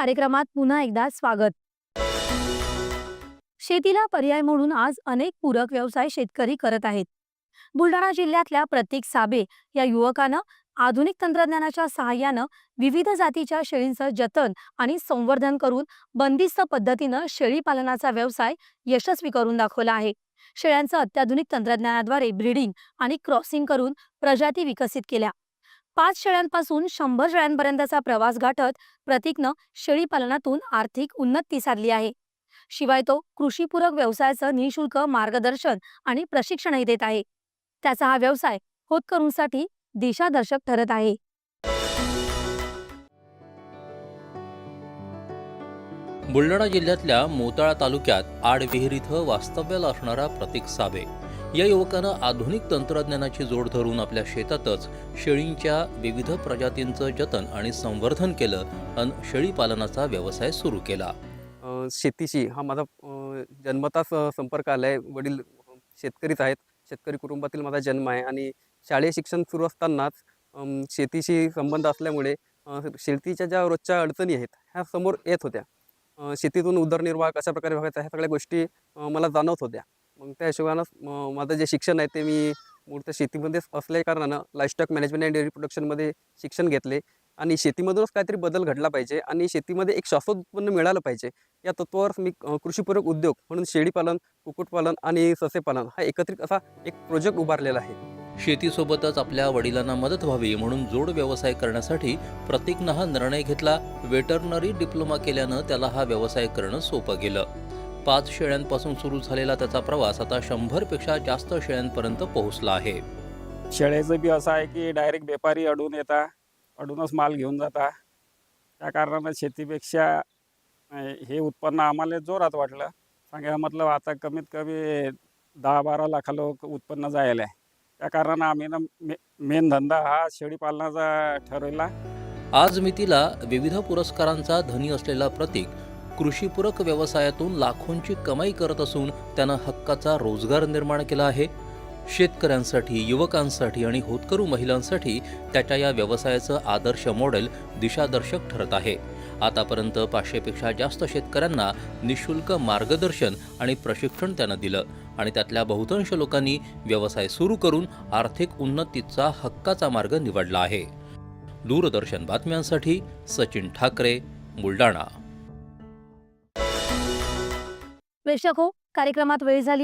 कार्यक्रमात पुन्हा एकदा स्वागत. शेतीला पर्याय म्हणून आज अनेक पूरक व्यवसाय शेतकरी करत आहेत. बुलढाणा जिल्ह्यातल्या प्रतीक साबे या युवकानं आधुनिक तंत्रज्ञानाच्या सहाय्यानं विविध जातीच्या शेळींचं जतन आणि संवर्धन करून बंदिस्त पद्धतीनं शेळी पालनाचा व्यवसाय यशस्वी करून दाखवला आहे. शेळ्यांचं अत्याधुनिक तंत्रज्ञानाद्वारे ब्रीडिंग आणि क्रॉसिंग करून प्रजाती विकसित केल्या. पाच शेळ्यांपासून शंभर शेळ्यांपर्यंतचा प्रवास गाठत प्रतीकनं शेळीपालनातून आर्थिक उन्नती साधली आहे. शिवाय तो कृषीपूरक व्यवसायाचं निशुल्क मार्गदर्शन आणि प्रशिक्षणही देत आहे. त्याचा हा व्यवसाय होतकरूंसाठी दिशादर्शक ठरत आहे. बुलढाणा जिल्ह्यातल्या मोताळा तालुक्यात आडविहीर इथं वास्तव्याला असणारा प्रतीक साबे या युवकानं आधुनिक तंत्रज्ञानाची जोड धरून आपल्या शेतातच शेळींच्या विविध प्रजातींचं जतन आणि संवर्धन केलं अन शेळी पालनाचा व्यवसाय सुरू केला. शेतीशी हा माझा जन्मताच संपर्क आला आहे वडील शेतकरीच आहेत. शेतकरी कुटुंबातील माझा जन्म आहे आणि शालेय शिक्षण सुरू असतानाच शेतीशी संबंध असल्यामुळे शेतीच्या ज्या रोजच्या अडचणी आहेत ह्या समोर येत होत्या. शेतीतून उदरनिर्वाह कशा प्रकारे व्हायचा ह्या सगळ्या गोष्टी मला जाणवत होत्या. मग त्या हिशोबानं माझं जे शिक्षण आहे ते मी मूर्त शेतीमध्येच असल्या कारणानं लाईफस्टॉक मॅनेजमेंट अँड डेअरी प्रोडक्शनमध्ये शिक्षण घेतले. आणि शेतीमधूनच काहीतरी बदल घडला पाहिजे आणि शेतीमध्ये एक शाश्वत उत्पन्न मिळालं पाहिजे. या तत्वावर मी कृषीपूरक उद्योग म्हणून शेळीपालन कुक्कुटपालन आणि ससेपालन हा एकत्रित असा एक प्रोजेक्ट उभारलेला आहे. शेतीसोबतच आपल्या वडिलांना मदत व्हावी म्हणून जोड व्यवसाय करण्यासाठी प्रतीकनं हा निर्णय घेतला. वेटरनरी डिप्लोमा केल्यानं त्याला हा व्यवसाय करणं सोपं गेलं. पाच शेळ्यांपासून सुरू झालेला त्याचा प्रवास आता शंभरपेक्षा जास्त शेळ्यांपर्यंत पोहोचला आहे. शेळ्याचं बी असं आहे की डायरेक्ट व्यापारी अडून येता अडूनच माल घेऊन जाता. त्या कारणानं शेतीपेक्षा हे उत्पन्न आम्हाला जोरात वाटलं. सांगा मतलब आता कमीत कमी दहा बारा लाखा लोक उत्पन्न जायला आहे. त्या कारणानं आम्ही ना मे मेन धंदा हा शेळीपालनाचा ठरवला. आज मितीला विविध पुरस्कारांचा धनी असलेला प्रतीक कृषीपूरक व्यवसायातून लाखोंची कमाई करत असून त्यानं हक्काचा रोजगार निर्माण केला आहे. शेतकऱ्यांसाठी युवकांसाठी आणि होतकरू महिलांसाठी त्याच्या या व्यवसायाचं आदर्श मॉडेल दिशादर्शक ठरत आहे. आतापर्यंत पाचशेपेक्षा जास्त शेतकऱ्यांना निशुल्क मार्गदर्शन आणि प्रशिक्षण त्यानं दिलं आणि त्यातल्या बहुतांश लोकांनी व्यवसाय सुरू करून आर्थिक उन्नतीचा हक्काचा मार्ग निवडला आहे. दूरदर्शन बातम्यांसाठी सचिन ठाकरे बुलढाणा. प्रेक्षक हो कार्यक्रमात वेळ झाली